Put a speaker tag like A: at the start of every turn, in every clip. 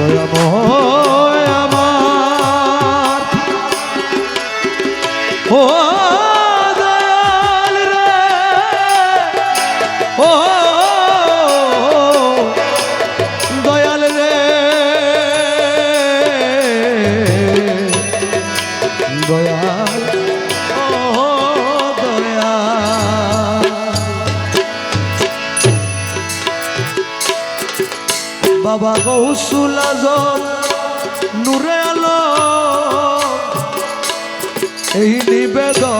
A: দয়াময় বাবা গৌসুল আজম নূরে আলো এই নিবেদন।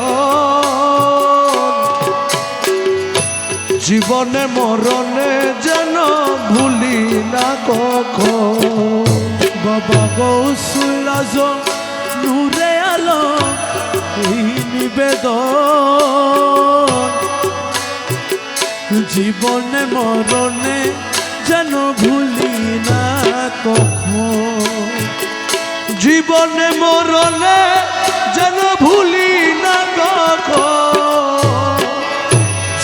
A: জীবনে মরণে যেন ভুলি না কখন।
B: বাবা গৌসুল নূরে আলো এই নিবেদন। জীবনে মরণে যেন ভুলি না কখন।
A: জীবনে মরণে যেন ভুলি না কখন।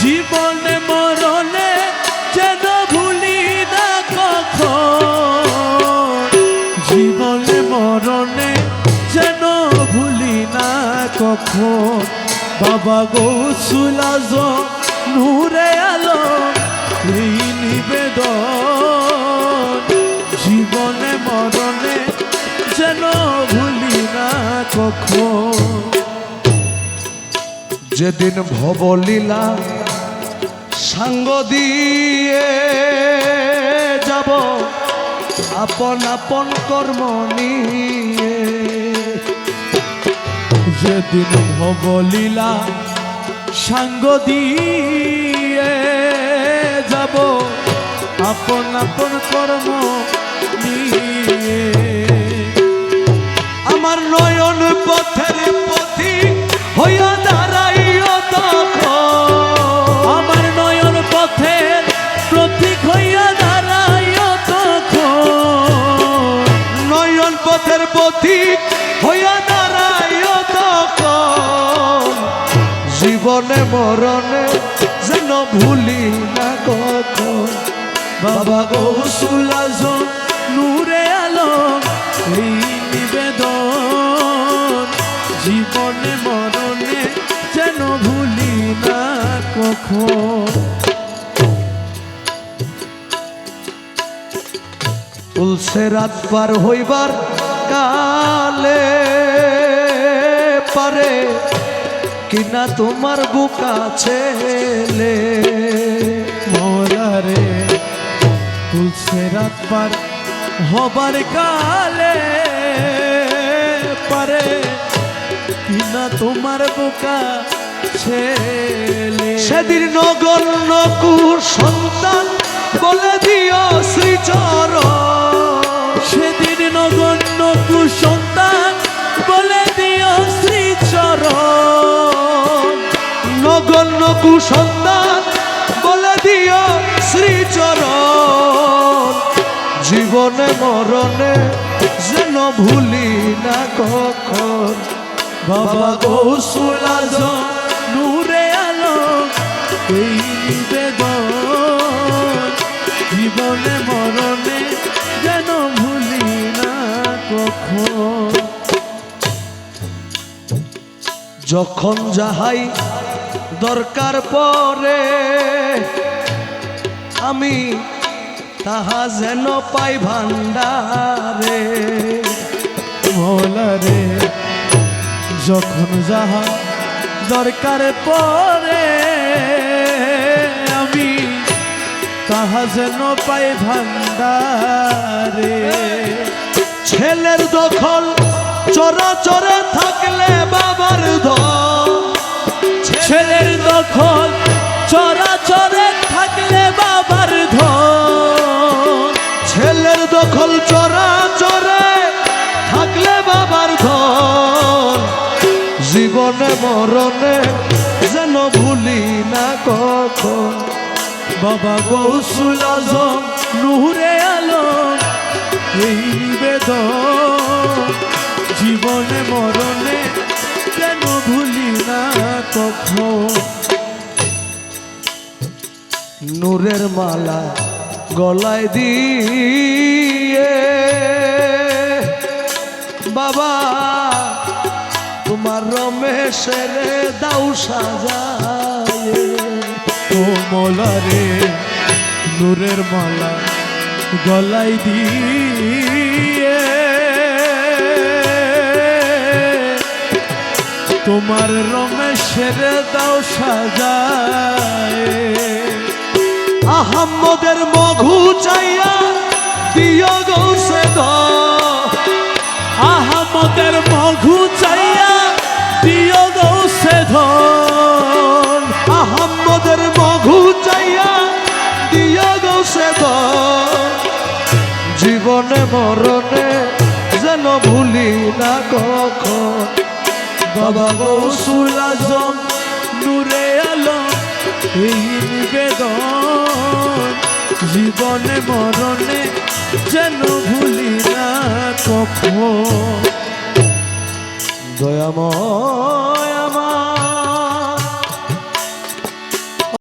B: জীবনে মরণে যেন ভুলি না কখন। জীবনে মরণে যেন ভুলি না কখন। বাবা গৌসুল আজম নূরে আলো, এই কখন
A: যেদিন ভবলীলা সাঙ্গ দিয়ে যাব, আপন আপন কর্ম নিয়ে।
B: যেদিন ভবলীলা সাঙ্গ দিয়ে যাব, আপন আপন কর্ম নিয়ে।
A: আমার নয়ন পথের পথি হইয়া দাঁড়াইও
B: আমার নয়ন পথের প্রতীক হইয়া দাঁড়াইও
A: নয়ন পথের পথি হইয়া দাঁড়াইও জীবনে মরণে যেন ভুলি না কখন।
B: বাবা গৌসুল আজম নূরে আলম এই নিবেদন জীবনে মরণে যেন ভুলি না কখন।
A: তুলসে রাত পার হইবার কালে পারে কিনা তোমার বুকা ছেলে
B: মোরারে তুলসে রাত পার হবার কালে পারে কিনা তোমার বোকা ছেলে?
A: সেদিন নগণ্য সন্তান বলে দিও শ্রীচর।
B: সেদিন নগণ্য কুসন্তান বলে দিও শ্রীচরণ
A: নগণ্য সন্তান বলে দিও শ্রীচর। জীবনে মরণে যেন ভুলি না কখন।
B: বাবা গৌসুল আজম নূরে আলো, এই নিবেদন। জীবনে, মরণে যেন ভুলি না কখন।
A: যখন যাহাই দরকার পরে আমি তাহা যেন পাই ভান্ডারে
B: মোলারে যখন যাহা দরকার পরে আমি তাহা যেন পাই ভান্ডারে
A: ছেলের দখল চরা চরে থাকলে বাবার ধন মরণে যেন ভুলি না কখন।
B: বাবা গৌসুল আজম আলম, এই বেদন। জীবনে, মরণে যেন ভুলি না কখন।
A: নূরের মালা গলায় দিয়ে রমেশের দাউ সাজায়।
B: ও মোলা রে নূরের মালা গলাই দিয়ে। তোমার রমেশের দাও সাজায়।
A: আহম্মদের মঘু চাইয়া দিয় গৌসে দ জীবনে মরণে যেন ভুলি না কখন।
B: বাবা গৌসুল আজম, নূরে আলম এই নিবেদন। জীবনে, মরণে যেন ভুলি না কখন।
A: দয়াময়